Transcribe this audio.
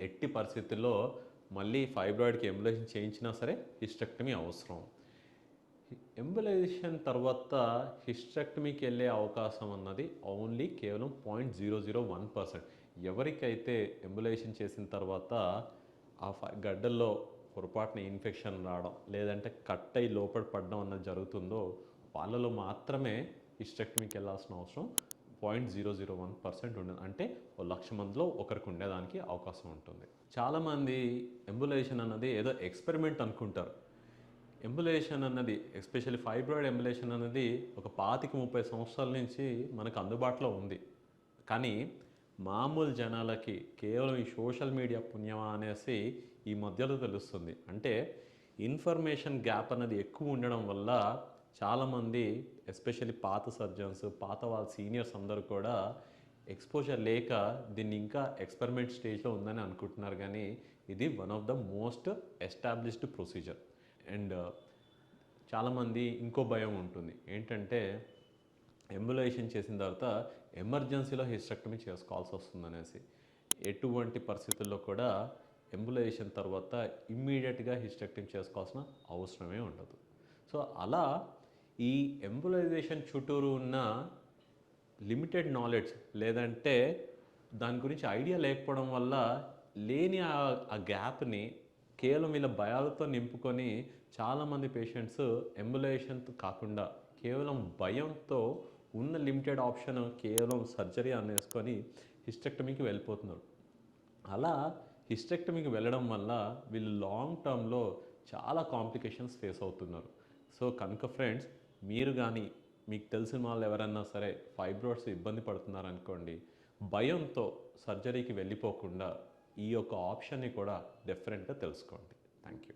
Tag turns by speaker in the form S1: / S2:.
S1: ఎట్టి పరిస్థితుల్లో మళ్ళీ ఫైబ్రాయిడ్కి ఎంబులేషన్ చేయించినా సరే హిస్టెక్టమీ అవసరం. ఎంబులైజేషన్ తర్వాత హిస్టెక్టమీకి వెళ్ళే అవకాశం అన్నది ఓన్లీ కేవలం point zero zero one percent ఎవరికైతే ఎంబులేషన్ చేసిన తర్వాత ఆ గడ్డల్లో పొరపాటున ఇన్ఫెక్షన్ రావడం లేదంటే కట్ అయి లోపల పడడం అన్నది జరుగుతుందో వాళ్ళలో మాత్రమే హిస్టెక్టమీకి వెళ్ళాల్సిన అవసరం. Point zero zero one percent ఉండదు. అంటే ఓ లక్ష మందిలో ఒకరికి ఉండేదానికి అవకాశం ఉంటుంది. చాలామంది ఎంబులేషన్ అన్నది ఏదో ఎక్స్పెరిమెంట్ అనుకుంటారు. ఎంబులేషన్ అన్నది ఎస్పెషల్లీ ఫైబ్రాయిడ్ ఎంబులేషన్ అన్నది ఒక పాతిక ముప్పై సంవత్సరాల నుంచి మనకు అందుబాటులో ఉంది. కానీ మామూలు జనాలకి కేవలం ఈ సోషల్ మీడియా పుణ్యమా అనేసి ఈ మధ్యలో తెలుస్తుంది. అంటే ఇన్ఫర్మేషన్ గ్యాప్ అన్నది ఎక్కువ ఉండడం వల్ల చాలామంది ఎస్పెషల్లీ పాత సర్జన్స్ పాత వాళ్ళ సీనియర్స్ అందరూ కూడా ఎక్స్పోజర్ లేక దీన్ని ఇంకా ఎక్స్పెరిమెంట్ స్టేజ్లో ఉందని అనుకుంటున్నారు. కానీ ఇది one of the most established procedure. And చాలామంది ఇంకో భయం ఉంటుంది. ఏంటంటే ఎంబులేషన్ చేసిన తర్వాత ఎమర్జెన్సీలో హిస్టెక్టమీ చేసుకోవాల్సి వస్తుందనేసి. ఎటువంటి పరిస్థితుల్లో కూడా ఎంబులేషన్ తర్వాత ఇమ్మీడియట్గా హిస్టెక్టమీ చేసుకోవాల్సిన అవసరమే ఉండదు. సో అలా ఈ ఎంబులైజేషన్ చుట్టూరు ఉన్న లిమిటెడ్ నాలెడ్జ్ లేదంటే దాని గురించి ఐడియా లేకపోవడం వల్ల లేని ఆ గ్యాప్ని కేవలం వీళ్ళ భయాలతో నింపుకొని చాలామంది పేషెంట్స్ ఎంబులేషన్ కాకుండా కేవలం భయంతో ఉన్న లిమిటెడ్ ఆప్షన్ కేవలం సర్జరీ అనేసుకొని హిస్టెక్టమీకి వెళ్ళిపోతున్నారు. అలా హిస్టెక్టమీకి వెళ్ళడం వల్ల వీళ్ళు లాంగ్ టర్మ్లో చాలా కాంప్లికేషన్స్ ఫేస్ అవుతున్నారు. సో కనుక ఫ్రెండ్స్ మీరు కానీ మీకు తెలిసిన వాళ్ళు ఎవరన్నా సరే ఫైబ్రాయిడ్స్ ఇబ్బంది పడుతున్నారనుకోండి భయంతో సర్జరీకి వెళ్ళిపోకుండా ఈ యొక్క ఆప్షన్ని కూడా డిఫరెంట్గా తెలుసుకోండి. Thank you